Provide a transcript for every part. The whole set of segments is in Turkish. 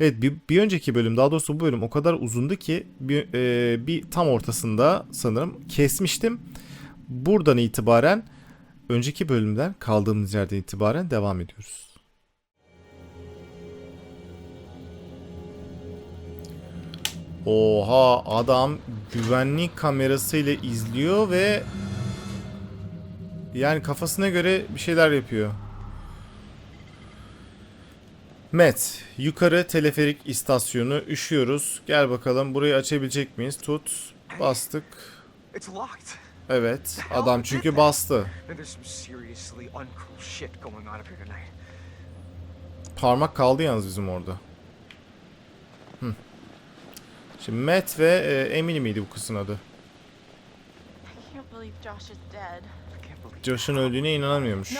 Evet bir, bir önceki bölüm daha doğrusu bu bölüm o kadar uzundu ki bir, e, bir tam ortasında sanırım kesmiştim. Buradan itibaren önceki bölümden kaldığımız yerden itibaren devam ediyoruz. Oha adam güvenlik kamerasıyla izliyor ve yani kafasına göre bir şeyler yapıyor. Met, yukarı teleferik istasyonu üşüyoruz. Gel bakalım burayı açabilecek miyiz? Tut. Bastık. Evet. Adam çünkü bastı. Parmak kaldı yalnız bizim orada. Hı. Şimdi Matt ve e, Emily miydi bu kızın adı? Josh'un öldüğüne inanamıyormuş.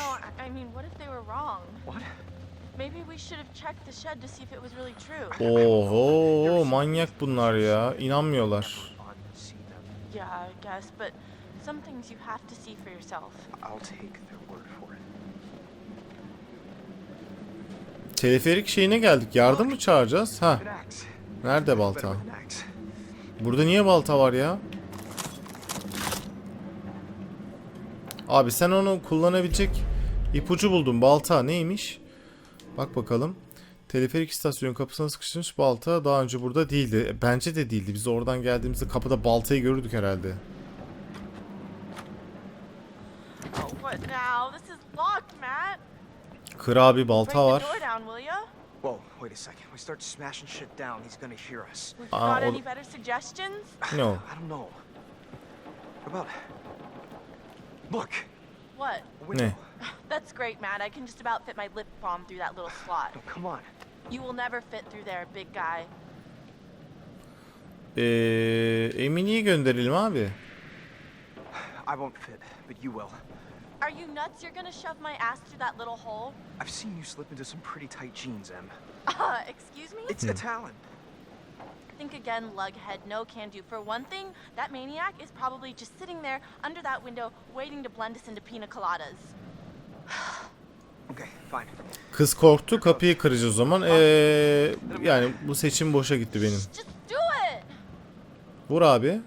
Maybe we should have checked the shed to see if it was really true. Oho manyak bunlar ya. İnanmıyorlar. Yeah, I guess, but some things you have to see for yourself. I'll take their word for it. Teleferik şeyine geldik. Yardım mı çağıracağız? Ha. Nerede balta? Burada niye balta var ya? Abi sen onu kullanabilecek ipucu buldun. Balta neymiş? Bak bakalım. Teleferik istasyonun kapısına sıkıştırmış balta daha önce burada değildi. E, Bence de değildi. Biz oradan geldiğimizde kapıda baltayı görürdük herhalde. Oh. Kır abi balta var. Whoa, wait a second. We start smashing shit down, he's gonna hear us. We've got well- any better suggestions? No. I don't know. What about... Look! What? a That's great, Matt. I can just about fit my lip balm through that little slot. No, come on. You will never fit through there, big guy. Ee, Emine'yi gönderelim abi. I won't fit, but you will. Are you nuts? You're gonna shove my ass through that little hole? I've seen you slip into some pretty tight jeans, Em. Uh, excuse me? It's a talent. Think again, lughead. No can do. For one thing, that maniac is probably just sitting there under that window waiting to blend us into pina coladas. Okay, fine. Kız korktu kapıyı kıracağız o zaman. Ee, yani bu seçim boşa gitti benim. Just do it! Vur abi.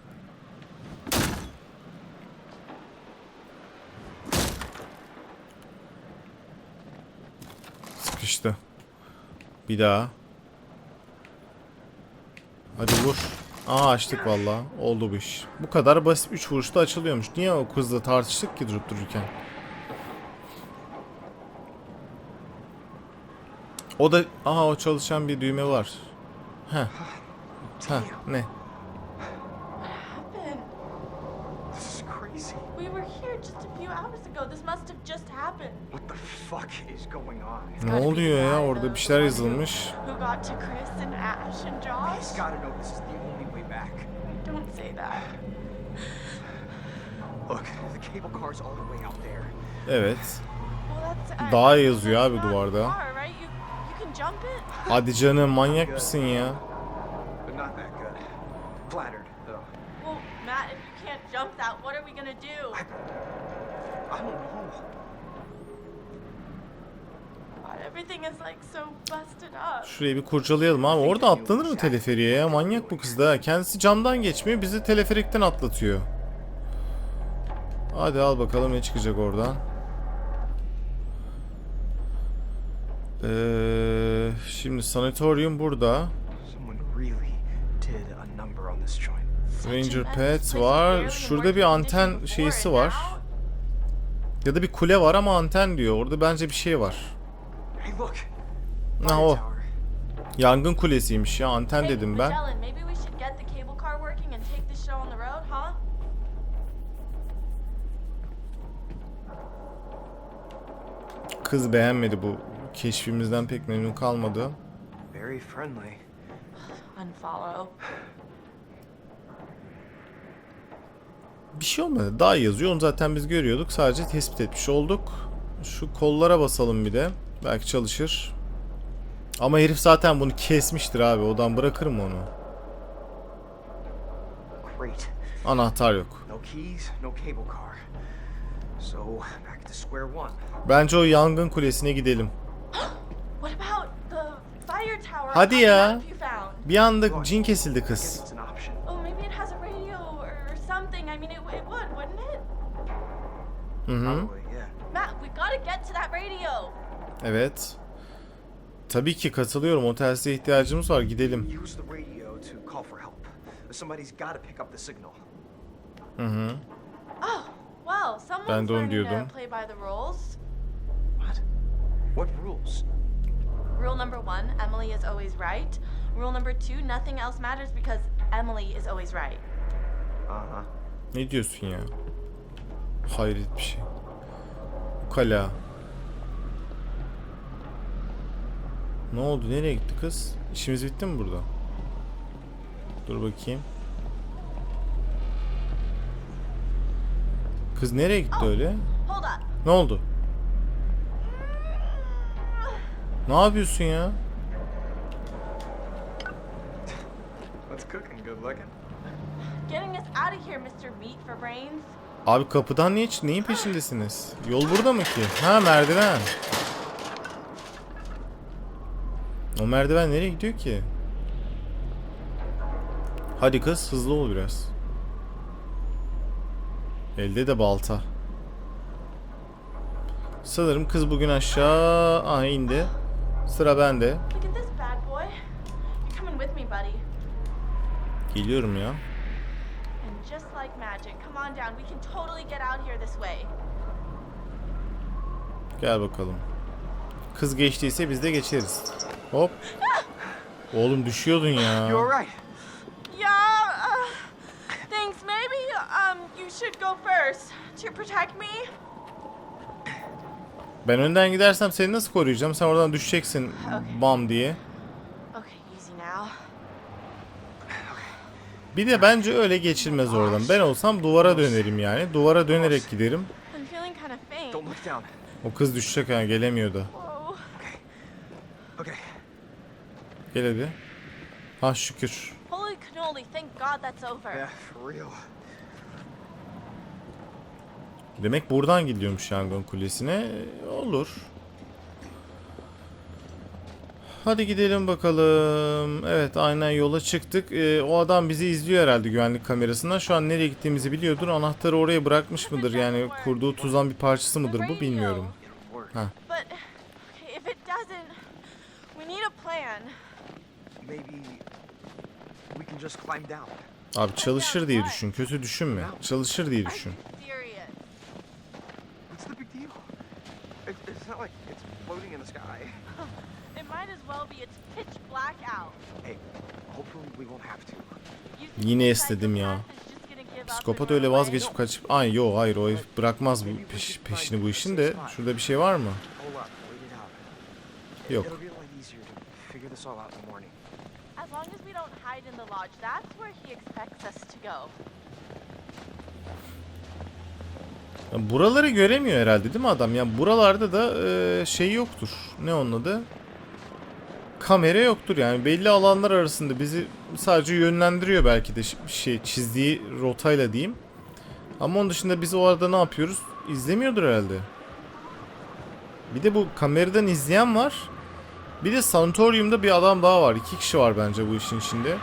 Sıkıştı. Bir daha. Hadi vur. Aa açtık valla. Oldu bu iş. Bu kadar basit 3 vuruşta açılıyormuş. Niye o kızla tartıştık ki durup dururken? O da aha o çalışan bir düğme var. Heh. Heh ne? Happened. This is crazy. We were here just a few hours ago. This must have just happened. What the fuck is going on? Ne oluyor ya? Orada bir şeyler yazılmış. Who got to Chris and Ash and He's Josh? gotta know this is the only way back. Don't say that. Look, the cable car's all the way out there. Evet. Uh, Daha yazıyor abi duvarda. Hadi canım manyak mısın ya? But not that good. Flattered, though. Well, Matt, if you can't jump that, what are we gonna do? I, I don't know. God, everything is like so busted up. Şurayı bir kurcalayalım abi. Orada atlanır mı teleferiye ya? Manyak bu kız da. Kendisi camdan geçmiyor. Bizi teleferikten atlatıyor. Hadi al bakalım ne çıkacak oradan. Ee, şimdi sanatoryum burada. Someone really did a number on this joint. Ranger Pets var. Şurada bir anten şeysi var. Ya da bir kule var ama anten diyor. Orada bence bir şey var. Ha o. Yangın kulesiymiş ya. Anten dedim ben. Kız beğenmedi bu keşfimizden pek memnun kalmadı. Very friendly. Unfollow. Bir şey olmadı. Daha yazıyor. Onu zaten biz görüyorduk. Sadece tespit etmiş olduk. Şu kollara basalım bir de. Belki çalışır. Ama herif zaten bunu kesmiştir abi. Odan bırakır mı onu? Great. Anahtar yok. No keys, no cable car. So, back to square one. Bence o yangın kulesine gidelim. What about the fire tower or Hadi ya. Bir anda cin kesildi kız. Hı hı. Probably, yeah. Matt, we gotta get to that radio. Evet. Tabii ki katılıyorum. O telsize ihtiyacımız var. Gidelim. Use the radio to call for help. Somebody's got to pick up the signal. Hı hı. Oh, well, someone's Ben de onu diyordum. to play by the rules. What? What rules? Rule number one, Emily is always right. Rule number two, nothing else matters because Emily is always right. Uh huh. Ne diyorsun ya? Hayret bir şey. Ukala. Ne oldu? Nereye gitti kız? İşimiz bitti mi burada? Dur bakayım. Kız nereye gitti öyle? Ne oldu? Ne yapıyorsun ya? What's cooking? Good looking. Getting us out of here, Mr. Meat for Brains. Abi kapıdan niye neyin peşindesiniz? Yol burada mı ki? Ha merdiven. O merdiven nereye gidiyor ki? Hadi kız hızlı ol biraz. Elde de balta. Sanırım kız bugün aşağı Aha indi. Sıra bende. Look at this bad boy. You're coming with me, buddy. Geliyorum ya. And just like magic, come on down. We can totally get out here this way. Gel bakalım. Kız geçtiyse biz de geçeriz. Hop. Oğlum düşüyordun ya. You alright? Yeah, uh, thanks. Maybe um you should go first to protect me. Ben önden gidersem seni nasıl koruyacağım? Sen oradan düşeceksin bam diye. Bir de bence öyle geçilmez oradan. Ben olsam duvara dönerim yani. Duvara dönerek giderim. O kız düşecek yani gelemiyordu. Whoa. Okay. Gel hadi. Ha şükür. Demek buradan gidiyormuş yangın kulesine. Olur. Hadi gidelim bakalım. Evet aynen yola çıktık. Ee, o adam bizi izliyor herhalde güvenlik kamerasından. Şu an nereye gittiğimizi biliyordur. Anahtarı oraya bırakmış mıdır? Yani kurduğu tuzağın bir parçası mıdır bu bilmiyorum. It'll work. Huh. But okay, if it doesn't, we need a plan. Maybe we can just climb down. Abi çalışır diye düşün. Kötü düşünme. Çalışır diye düşün. Might as well be. It's pitch black out. Hey, hopefully we won't have to. Yine the esnedim ya. Psikopat öyle vazgeçip kaçıp... Ay yo hayır o herif bırakmaz bu peş- peşini bu işin de. Şurada bir şey var mı? Yok. It'll be a lot easier to figure this all out in the morning. As long as we don't hide in the lodge, that's where he expects us to go. Ya Buraları göremiyor herhalde değil mi adam? Yani buralarda da e, şey yoktur. Ne onun adı? Kamera yoktur yani. Belli alanlar arasında bizi sadece yönlendiriyor belki de şey çizdiği rotayla diyeyim. Ama onun dışında biz o arada ne yapıyoruz? İzlemiyordur herhalde. Bir de bu kameradan izleyen var. Bir de sanatoriumda bir adam daha var. İki kişi var bence bu işin içinde.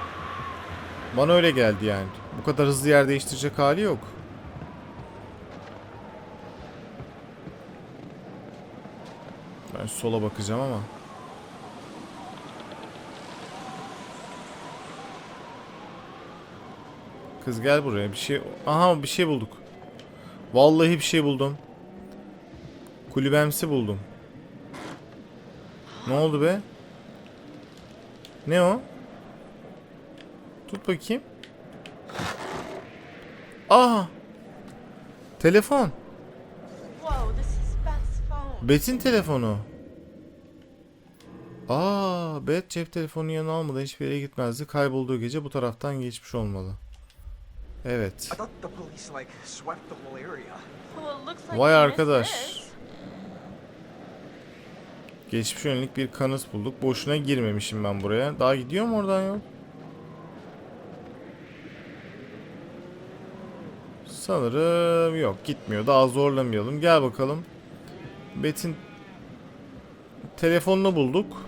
Bana öyle geldi yani. Bu kadar hızlı yer değiştirecek hali yok. Ben sola bakacağım ama. Kız gel buraya bir şey. Aha bir şey bulduk. Vallahi bir şey buldum. Kulübemsi buldum. Ne oldu be? Ne o? Tut bakayım. Aha. Telefon. Bet'in telefonu. Aa, Bet cep telefonu yanına almadan hiçbir yere gitmezdi. Kaybolduğu gece bu taraftan geçmiş olmalı. Evet. Vay arkadaş. Geçmiş yönelik bir kanıt bulduk. Boşuna girmemişim ben buraya. Daha gidiyor mu oradan yol? Sanırım yok gitmiyor. Daha zorlamayalım. Gel bakalım. Bet'in telefonunu bulduk.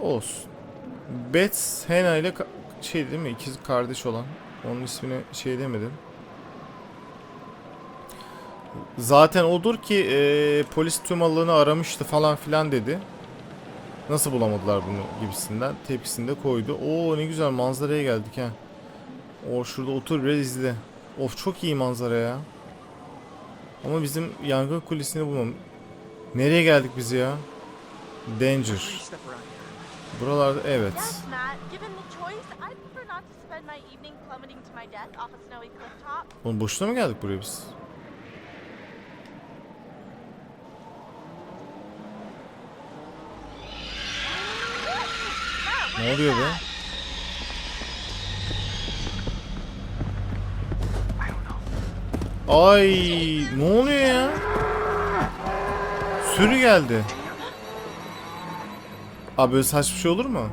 Olsun. Bets Hena ile şey değil mi? İkiz kardeş olan. Onun ismini şey demedim. Zaten odur ki e, polis tüm malını aramıştı falan filan dedi. Nasıl bulamadılar bunu gibisinden tepkisini de koydu. Oo ne güzel manzaraya geldik ha. O şurada otur biraz izle. Of çok iyi manzara ya. Ama bizim yangın kulisini bulmam. Nereye geldik biz ya? Danger. Buralarda evet. Yes, Matt. Given the choice, I'd prefer not to spend my evening plummeting to my death off a snowy cliff top. Oğlum boşuna mı geldik buraya biz? Ne oluyor be? I don't know. Ay ne oluyor ya? Sürü geldi. Abi böyle saçma şey olur mu?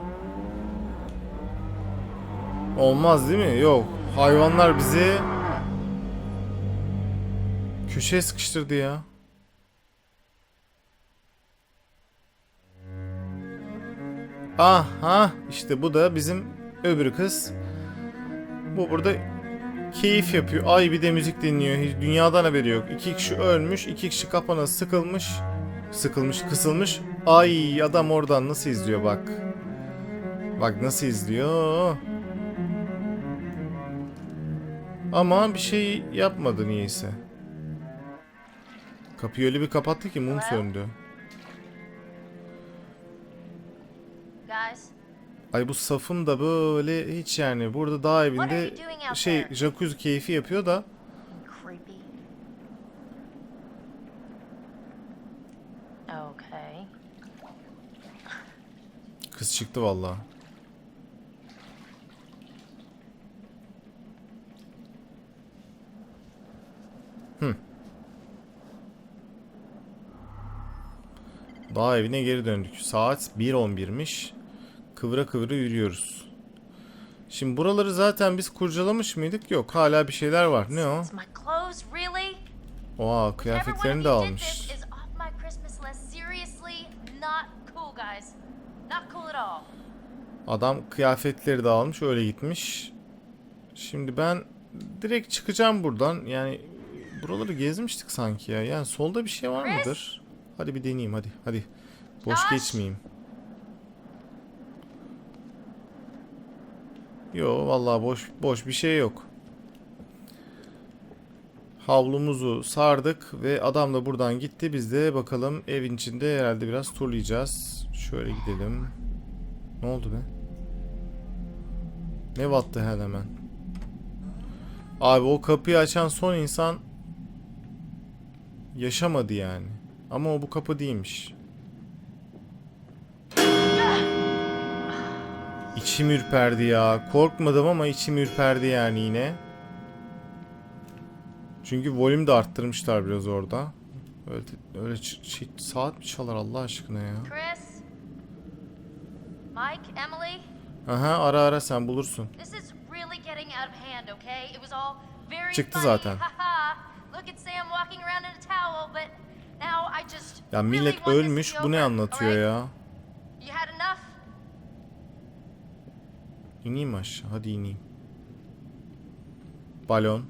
Olmaz değil mi? Yok. Hayvanlar bizi köşeye sıkıştırdı ya. Aha işte bu da bizim öbür kız. Bu burada keyif yapıyor. Ay bir de müzik dinliyor. Hiç dünyadan haberi yok. İki kişi ölmüş, iki kişi kapana sıkılmış. Sıkılmış, kısılmış. Ay adam oradan nasıl izliyor bak. Bak nasıl izliyor. Ama bir şey yapmadı niyeyse. Kapıyı öyle bir kapattı ki mum söndü. Ay bu safım da böyle hiç yani burada dağ evinde şey jacuzzi keyfi yapıyor da kız çıktı vallahi. Dağ evine geri döndük. Saat 1.11'miş. Kıvıra kıvıra yürüyoruz. Şimdi buraları zaten biz kurcalamış mıydık? Yok hala bir şeyler var. Ne o? Oha kıyafetlerini de almış. Adam kıyafetleri de almış öyle gitmiş. Şimdi ben direkt çıkacağım buradan. Yani buraları gezmiştik sanki ya. Yani solda bir şey var mıdır? Hadi bir deneyeyim hadi. Hadi. Boş Josh? geçmeyeyim. Yo vallahi boş boş bir şey yok. Havlumuzu sardık ve adam da buradan gitti. Biz de bakalım evin içinde herhalde biraz turlayacağız. Şöyle gidelim. Ne oldu be? Ne battı hell hemen? Abi o kapıyı açan son insan yaşamadı yani. Ama o bu kapı değilmiş. İçim ürperdi ya. Korkmadım ama içim ürperdi yani yine. Çünkü volüm de arttırmışlar biraz orada. Öyle, öyle şey, saat mi çalar Allah aşkına ya? Chris? Mike? Emily? Aha ara ara sen bulursun. Çıktı zaten. Look at Sam walking around in a towel, but Ya millet ölmüş bu ne anlatıyor ya? İneyim aşağı? Hadi ineyim. Balon.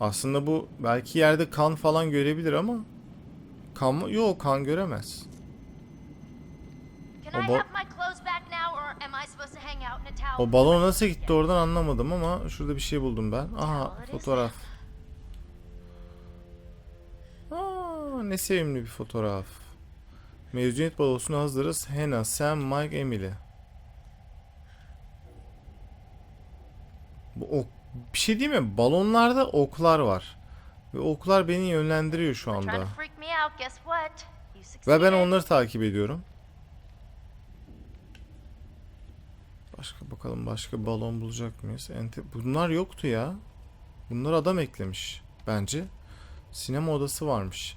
Aslında bu belki yerde kan falan görebilir ama kan mı? Yok kan göremez. O ba-? O balon nasıl gitti oradan anlamadım ama şurada bir şey buldum ben. Aha fotoğraf. Ne sevimli bir fotoğraf. Mezuniyet balosuna hazırız. Hannah, Sam, Mike, Emily. Bu ok bir şey değil mi? Balonlarda oklar var. Ve oklar beni yönlendiriyor şu anda. Ve ben onları takip ediyorum. Başka bakalım başka balon bulacak mıyız? Ente Bunlar yoktu ya. Bunlar adam eklemiş bence. Sinema odası varmış.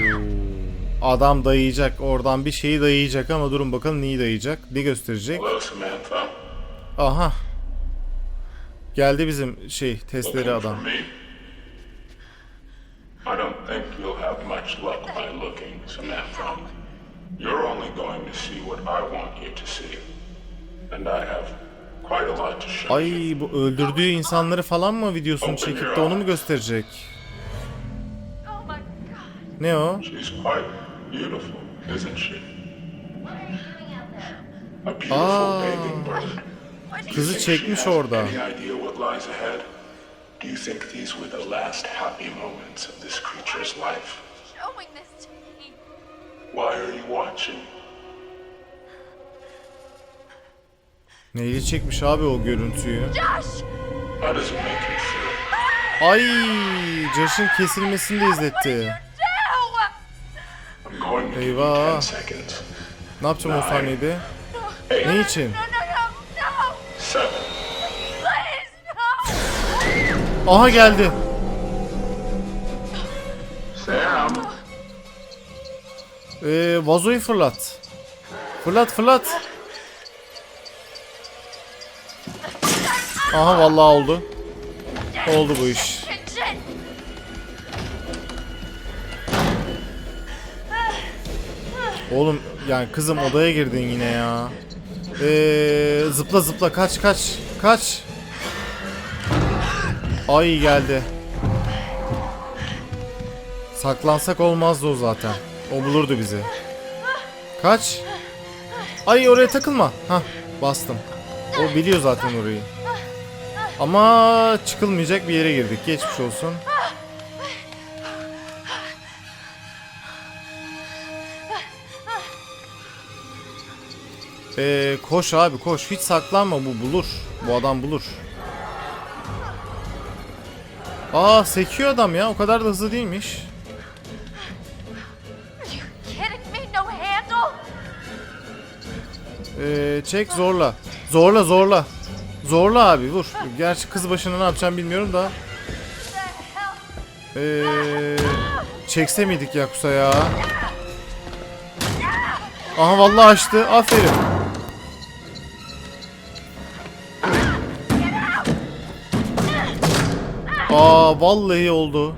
Adam dayayacak. Oradan bir şeyi dayayacak ama durun bakalım neyi dayayacak. Ne gösterecek? Aha. Geldi bizim şey testleri adam. I don't think you'll have much luck by looking, Samantha. You're only going to see what I want you to see. And I have quite a lot to show. Ay bu öldürdüğü insanları falan mı videosunu çekip de onu mu gösterecek? Oh. Ne o? She's quite beautiful, isn't she? What are you doing out there? A beautiful bathing bird. Kızı çekmiş orada. Any idea what lies ahead? Do you think these were the last happy moments of this creature's life? Showing this to me. Why are you watching? Neyle çekmiş abi o görüntüyü? Josh! How does it make you feel? Ay, Josh'ın kesilmesini de izletti. No! I'm going to give you Eyvah. 10 seconds. Ne yapacağım o saniyede? Ne için? Aha geldi. Ee, vazoyu fırlat. Fırlat fırlat. Aha vallahi oldu. Oldu bu iş. Oğlum yani kızım odaya girdin yine ya. Ee, zıpla zıpla kaç kaç kaç. Ay geldi. Saklansak olmazdı o zaten. O bulurdu bizi. Kaç. Ay oraya takılma. Hah bastım. O biliyor zaten orayı. Ama çıkılmayacak bir yere girdik. Geçmiş olsun. Ee, koş abi koş. Hiç saklanma bu bulur. Bu adam bulur. Aa sekiyor adam ya. O kadar da hızlı değilmiş. Ee, çek zorla. Zorla zorla. Zorla abi vur. Gerçi kız başına ne yapacağım bilmiyorum da. Ee, çekse miydik Yakusa ya? Aha vallahi açtı. Aferin. Vallahi oldu.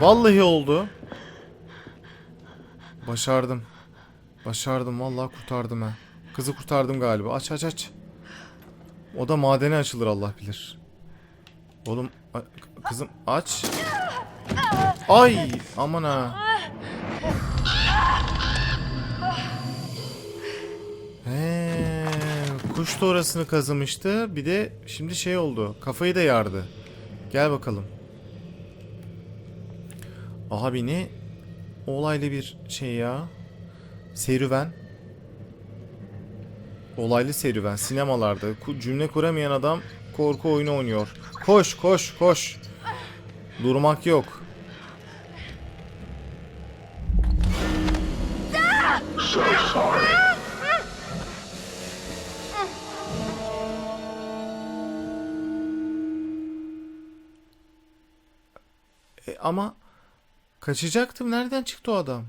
Vallahi oldu. Başardım. Başardım vallahi kurtardım ha. Kızı kurtardım galiba. Aç aç aç. O da madene açılır Allah bilir. Oğlum kızım aç. Ay aman ha. Kuş da orasını kazımıştı. Bir de şimdi şey oldu. Kafayı da yardı. Gel bakalım. Abi ne olaylı bir şey ya. Serüven. Olaylı serüven. Sinemalarda cümle kuramayan adam korku oyunu oynuyor. Koş koş koş. Durmak yok. Ama kaçacaktım. Nereden çıktı o adam?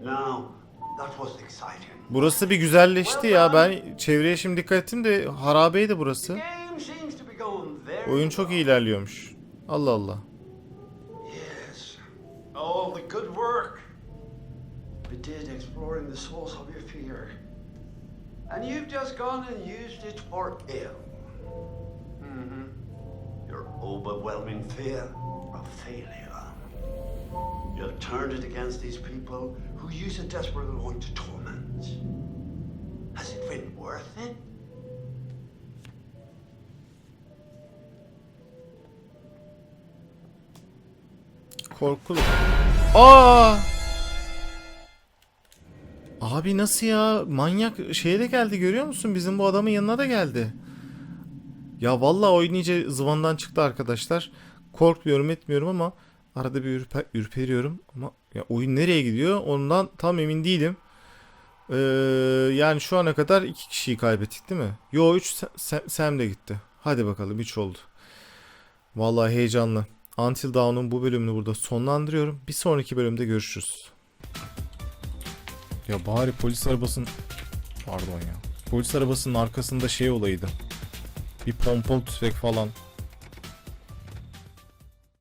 Now, that was exciting. Burası bir güzelleşti ya. Ben çevreye şimdi dikkat ettim de harabeydi burası. Oyun çok iyi ilerliyormuş. Allah Allah. All the good work we did exploring the source of your fear. And you've just gone and used it for ill. Mm-hmm. Your overwhelming fear of failure. You have turned it against these people who use it desperately want to torment. Has it been worth it? Korkulu. Aa! Abi nasıl ya? Manyak şeye de geldi görüyor musun? Bizim bu adamın yanına da geldi. Ya vallahi oyun iyice zıvandan çıktı arkadaşlar. Korkmuyorum etmiyorum ama arada bir ürpe- ürperiyorum. Ama ya oyun nereye gidiyor ondan tam emin değilim. Ee, yani şu ana kadar iki kişiyi kaybettik değil mi? Yo 3 Sam de gitti. Hadi bakalım 3 oldu. Vallahi heyecanlı. Until Dawn'un bu bölümünü burada sonlandırıyorum. Bir sonraki bölümde görüşürüz. Ya bari polis arabasının... Pardon ya. Polis arabasının arkasında şey olaydı. Bir pompalı tüfek falan.